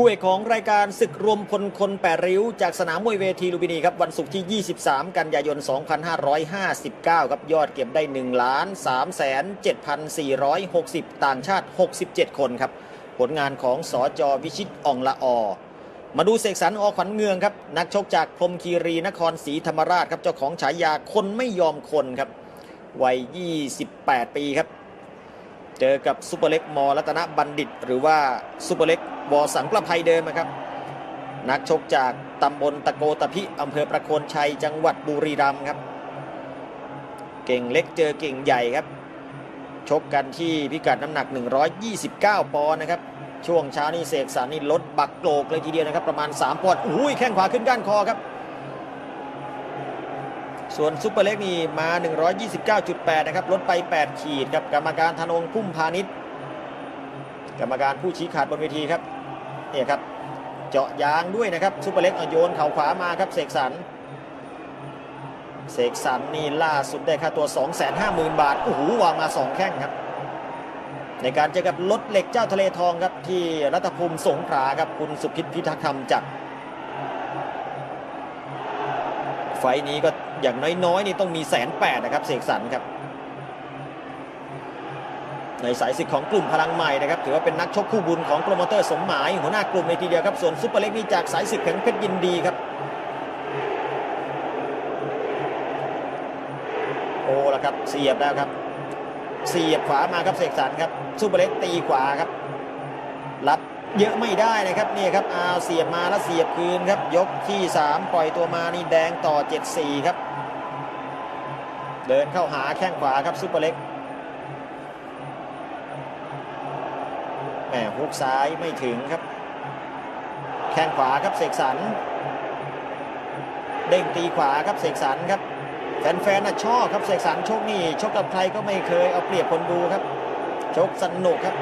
คู่เอกของรายการศึกรวมพลคนแปดริ้ว จากสนามมวยเวทีลุมพินีครับวันศุกร์ที่ 23 กันยายน 2559 ครับยอดเก็บได้ 1 ล้าน3แสน7,460 ต่างชาติ 67 คนครับ ผลงานของสอจอวิชิตอ่องละออมาดูเสกสรรอขวัญเมืองครับ นักชกจากพรมคีรีนครศรีธรรมราชครับเจ้าของฉายาคนไม่ยอมคนครับวัย 28 ปีครับ เจอกับซุปเปอร์เล็กมรัตนบัณฑิต หรือว่าซุปเปอร์เล็ก วอสังประภัยเดิมนะครับ นักชกจากตำบลตะโกตะพิอำเภอประโคนชัยจังหวัดบุรีรัมย์ครับ เก่งเล็กเจอเก่งใหญ่ครับ ชกกันที่พิกัดน้ำหนัก 129 ปอนด์นะครับ ช่วงเช้านี่เสกสรรนี่ลดบักโกรกเลยทีเดียวนะครับ ประมาณ 3 ปอนด์อุ้ยแข้งขวาขึ้นก้านคอครับ ส่วนซุปเปอร์เล็กนี่มา 129.8 นะครับ ลดไป 8 ขีดครับกรรมการธนงพุ่มพาณิชย์กรรมการผู้ชี้ขาดบนเวทีครับ เนี่ยครับเจาะยางด้วยนะครับซุปเปอร์เล็กเอาโยนเข่าขวามาครับเสกสรรเสกสรรนี่ล่าสุดได้ค่าตัว 250,000 บาทโอ้โหวางมา 2 แข้งครับ ในการเจอกับรถเหล็กเจ้าทะเลทองครับที่รัฐภูมิสงขลาครับคุณสุพิษพิทักษ์ธรรมจัดไฟนี้ก็อย่างน้อยๆนี่ต้องมีแสนแปดนะครับเสกสรรครับ ในสายศึกของกลุ่มพลังใหม่นะครับถือว่าเป็นนักชกคู่บุญของโปรโมเตอร์สมหมายหัวหน้ากลุ่มในทีเดียวครับ ส่วนซุปเปอร์เล็กนี่จากสายศึกแข็งเพชรยินดีครับ โอ้ละครับเสียบแล้วครับ เสียบขวามาครับเสกสรรครับซุปเปอร์เล็กตีขวาครับรับเยอะไม่ได้นะครับนี่ครับอาเสียบมาแล้วเสียบคืนครับ ยกที่ 3 ปล่อยตัวมานี่แดงต่อ 7-4 ครับ เดินเข้าหาแข้งขวาครับซุปเปอร์เล็ก แหมฮุกซ้ายไม่ถึงครับ แข้งขวาครับเสกสรรเด้งตีขวาครับเสกสรรครับแฟนๆน่ะชอบครับเสกสรรชกนี่ชกกับใครก็ไม่เคยเอาเปรียบคนดูครับ ชกสนุกครับ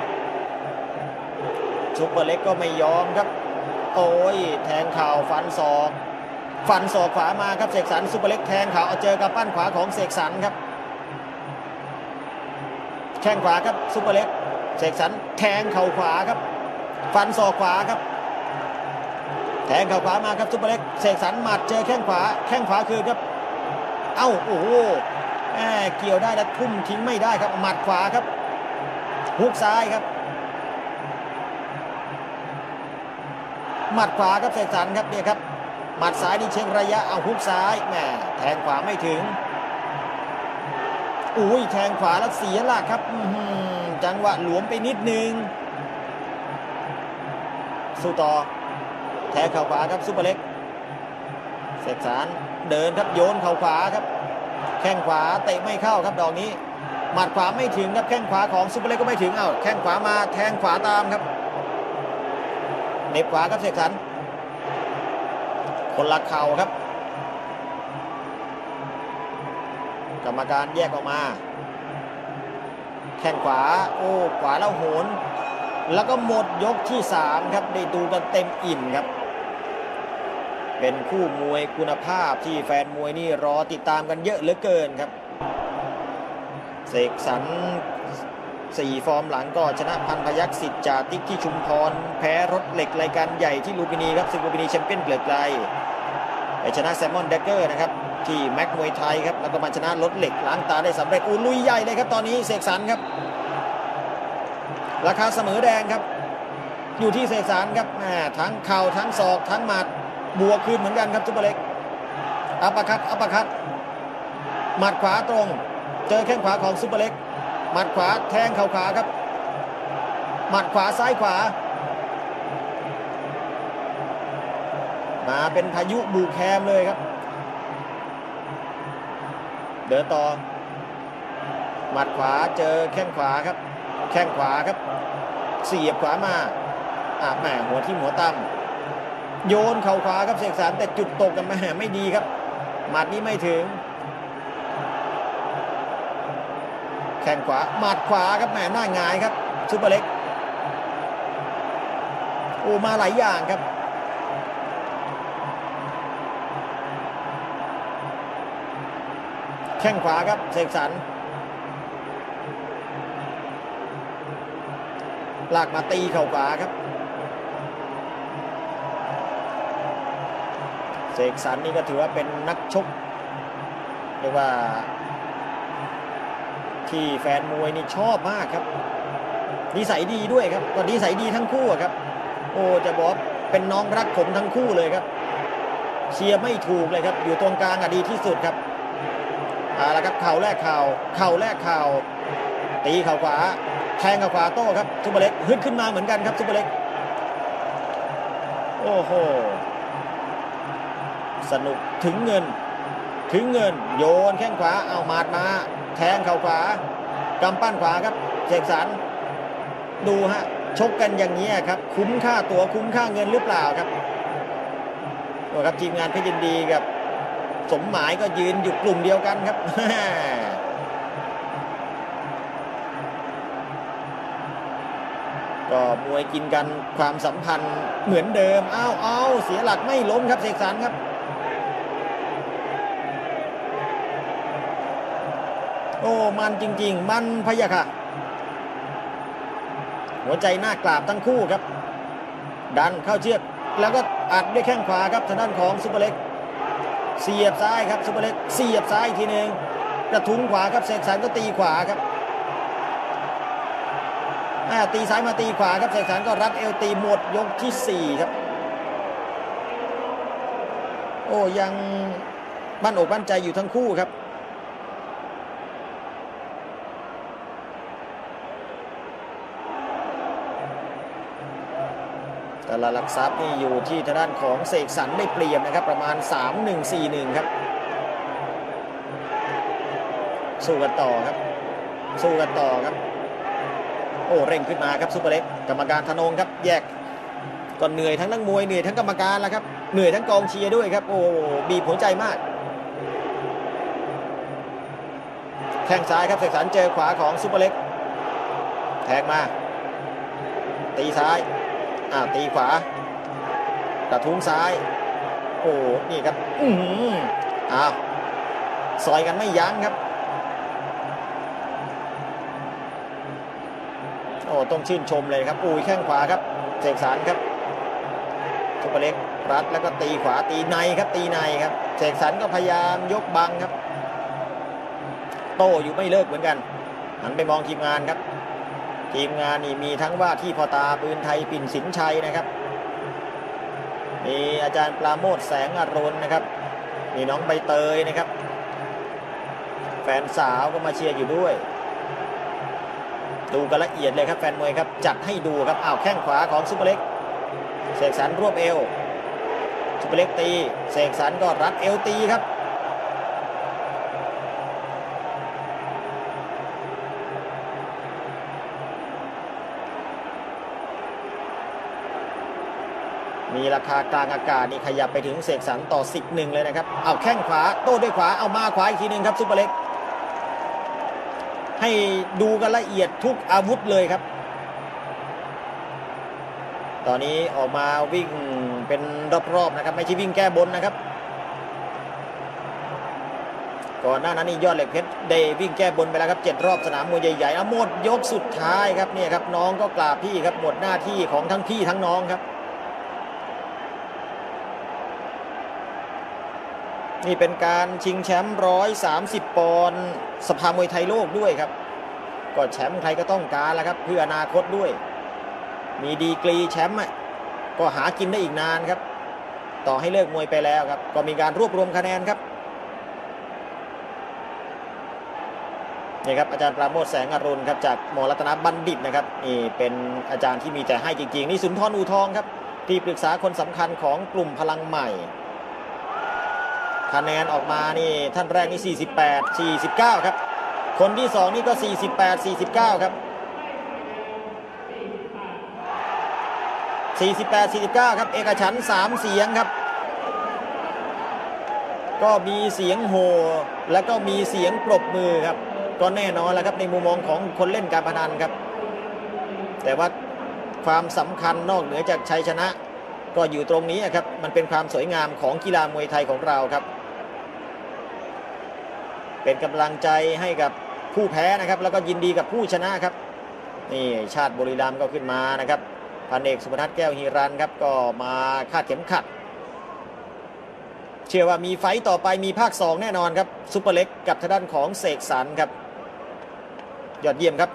ซุปเปอร์เล็กก็ไม่ยอมครับ โอ้ยแทงเข่าฟันศอกฟันศอกขวามาครับเสกสรรซุปเปอร์เล็กแทงเข่าเอาเจอกับปั้นขวาของเสกสรรครับ แข้งขวาครับซุปเปอร์เล็ก เสกสรรแทงเข่าขวาครับ ฟันศอกขวาครับ แทงเข่าขวามาครับซุปเปอร์เล็กเสกสรรหมัดเจอแข้งขวา แข้งขวาคืนครับ เอ้าโอ้โหแหมเกี่ยวได้แล้วทุ่มทิ้งไม่ได้ครับหมัดขวาครับฮุกซ้ายครับหมัดขวาครับเสกสรรครับเนี่ยครับหมัดซ้ายนี่เช็งระยะเอาฮุกซ้ายแหมแทงขวาไม่ถึงอุ้ยแทงขวาแล้วเสียหลักครับ อื จังหวะหลวมไปนิดนึง สู้ต่อ แทงเข่าขวาครับซุปเปอร์เล็กเสกสรรเดินครับโยนเข่าขวาครับ แข้งขวาเตะไม่เข้าครับดอกนี้ หมัดขวาไม่ถึงครับแข้งขวาของซุปเปอร์เล็กก็ไม่ถึงเอ้าแข้งขวามาแทงขวาตามครับเน็บขวาครับเสกสรรคนละเข่าครับ กรรมการแยกออกมา ข้งขวา โอ้ขวาแล้วโหน แล้วก็หมดยกที่ 3 ครับ ได้ดูกันเต็มอิ่มครับ เป็นคู่มวยคุณภาพที่แฟนมวยนี่รอติดตามกันเยอะเหลือเกินครับ เสกสรรสี่ฟอร์มหลังก็ชนะพันพยักษ์สิทธิ์จาติกที่ชุมพร แพ้รถเหล็กรายการใหญ่ที่ลูมพินีครับซึ่งลูมพินีแชมเปี้ยนเกลือไกลไปชนะแซมมอนเดกเกอร์นะครับ ที่แม็กมวยไทยครับแล้วก็มาชนะรถเหล็กล้างตาได้สำเร็จอูลุยใหญ่เลยครับตอนนี้เสกสรรครับ ราคาเสมอแดงครับ อยู่ที่เสกสรรครับแหมทั้งเข่าทั้งศอกทั้งหมัดบวกคืนเหมือนกันครับซุปเปอร์เล็กอัปะคัดอัปปะคัดหมัดขวาตรง เจอแข้งขวาของซุปเปอร์เล็ก หมัดขวาแทงเข่าขวาครับ หมัดขวาซ้ายขวา มาเป็นพายุบูแคมเลยครับ เดินต่อ หมัดขวาเจอแข้งขวาครับ แข้งขวาครับเสียบขวามาอ่าแหมหัวที่หัวตั้มโยนเข่าขวาครับเสกสรรแต่จุดตกกันมาไม่ดีครับ หมัดนี้ไม่ถึง แข้งขวาหมัดขวาครับแหมหน้างายครับซุปเปอร์เล็กโอ้มาหลายอย่างครับ ข้งขวาครับ เสกสรรลากมาตีเข่าขวาครับ เสกสรรนี่ก็ถือว่าเป็นนักชกเรียกว่า ที่แฟนมวยนี่ชอบมากครับนิสัยดีด้วยครับก็นิสัยดีทั้งคู่ครับ โอ้จะบอกเป็นน้องรักผมทั้งคู่เลยครับ เชียร์ไม่ถูกเลยครับ อยู่ตรงกลางอะดีที่สุดครับ เอาละครับเข่าแรกเข่าเข่าแรกเข่าตีเข่าขวา แทงเข่าขวาโต้ครับซุปเปอร์เล็กฮึดขึ้นมาเหมือนกันครับซุปเปอร์เล็กโอ้โหสนุกถึงเงิน ถึงเงิน โยนแข้งขวาเอามาดมา แทงเข่าขวากำปั้นขวาครับเสกสรรดูฮะชกกันอย่างนี้ครับ คุ้มค่าตัวคุ้มค่าเงินหรือเปล่าครับโอ้ครับทีมงานเพชรยินดีกับ สมหมายก็ยืนอยู่กลุ่มเดียวกันครับก็มวยกินกันความสัมพันธ์เหมือนเดิมอ้าวอ้าวเสียหลักไม่ล้มครับเสกสรรครับ โอ้มันจริง ๆ มันพะยะค่ะ หัวใจหน้ากราบทั้งคู่ครับ ดันเข้าเชือกแล้วก็อัดด้วยแข้งขวาครับทางด้านของซุปเปอร์เล็ก เสียบซ้ายครับซุปเปอร์เล็กเสียบซ้ายอีกทีหนึ่งกระทุ้งขวาครับเสกสรรก็ตีขวาครับตีซ้ายมาตีขวาครับเสกสรรก็รัดเอวตีหมดยกที่สี่ครับ โอ้ยังมั่นอกมั่นใจอยู่ทั้งคู่ครับ ต่ละหลักทรัพย์นี่อยู่ที่ทางด้านของเสกสรรได้เปรียบนะครับประมาณ 3-1-4-1 ครับ สู้กันต่อครับ สู้กันต่อครับ โอ้เร่งขึ้นมาครับซุปเปอร์เล็กกรรมการธนงครับ แยกก็เหนื่อยทั้งนักมวยเหนื่อยทั้งกรรมการแล้วครับเหนื่อยทั้งกองเชียร์ด้วยครับ โอ้บีบหัวใจมากแข้งซ้ายครับเสกสรรเจอขวาของซุปเปอร์เล็กแทงมา ตีซ้าย อ่าตีขวา กระทุ้งซ้าย โอ้นี่ครับ อืออ้าวซอยกันไม่ยั้งครับ โอ้ต้องชื่นชมเลยครับอุ้ยแข้งขวาครับเสกสรรครับทุกเล็กรัดแล้วก็ตีขวาตีในครับตีในครับเสกสรรก็พยายามยกบังครับ โตอยู่ไม่เลิกเหมือนกันหันไปมองทีมงานครับ ทีมงานนี่มีทั้งว่าที่พอตาปืนไทยปิ่นสินชัยนะครับมีอาจารย์ปราโมทแสงอรุณนะครับมีน้องใบเตยนะครับ แฟนสาวก็มาเชียร์อยู่ด้วย ดูกันละเอียดเลยครับแฟนมวยครับจัดให้ดูครับอ้าวแข้งขวาของซุปเปอร์เล็กเสกสรรรวบเอวซุปเปอร์เล็กตีเสกสรรก็รัดเอวตีครับ มีราคากลางอากาศนี่ขยับไปถึงเสกสรรต่อสิบหนึ่งเลยนะครับ เอาแข้งขวาโต้ด้วยขวาเอามาขวาอีกทีหนึ่งครับซุปเปอร์เล็ก ให้ดูกันละเอียดทุกอาวุธเลยครับ ตอนนี้ออกมาวิ่งเป็นรอบๆนะครับ ไม่ใช่วิ่งแก้บนนะครับ ก่อนหน้านั้นนี่ยอดเหล็กเพชรได้วิ่งแก้บนไปแล้วครับเจ็ดรอบสนามมวยใหญ่ๆเอาหมดยกสุดท้ายครับเนี่ยครับน้องก็กราบพี่ครับหมดหน้าที่ของทั้งพี่ทั้งน้องครับ นี่เป็นการชิงแชมป์ร้อยสามสิบปอนด์สภามวยไทยโลกด้วยครับ ก็แชมป์ใครก็ต้องการแล้วครับเพื่ออนาคตด้วย มีดีกรีแชมป์ก็หากินได้อีกนานครับ ต่อให้เลิกมวยไปแล้วครับ ก็มีการรวบรวมคะแนนครับนี่ครับอาจารย์ปราโมทแสงอรุณครับจากมอรัตนบัณฑิตนะครับนี่เป็นอาจารย์ที่มีแต่ให้จริงๆ นี่สุนทรอูทองครับที่ปรึกษาคนสำคัญของกลุ่มพลังใหม่ คะแนนออกมานี่ท่านแรกนี่ 48 49 ครับ คนที่ 2 นี่ก็ 48 49 ครับ 48 49 ครับ เอกฉัน3 เสียงครับ ก็มีเสียงโห่แล้วก็มีเสียงปรบมือครับ ก็แน่นอนแล้วครับในมุมมองของคนเล่นการพนันครับ แต่ว่าความสำคัญนอกเหนือจากชัยชนะ ก็อยู่ตรงนี้ครับ มันเป็นความสวยงามของกีฬามวยไทยของเราครับ เป็นกำลังใจให้กับผู้แพ้นะครับ แล้วก็ยินดีกับผู้ชนะครับนี่ชาติบุรีรัมย์ก็ขึ้นมานะครับพันเอกสุพนัทแก้วฮีรันครับก็มาคาดเข็มขัด เชื่อว่ามีไฟต์ต่อไปมีภาค 2 แน่นอนครับซุปเปอร์เล็กกับทางด้านของเสกสรรครับ ยอดเยี่ยมครับ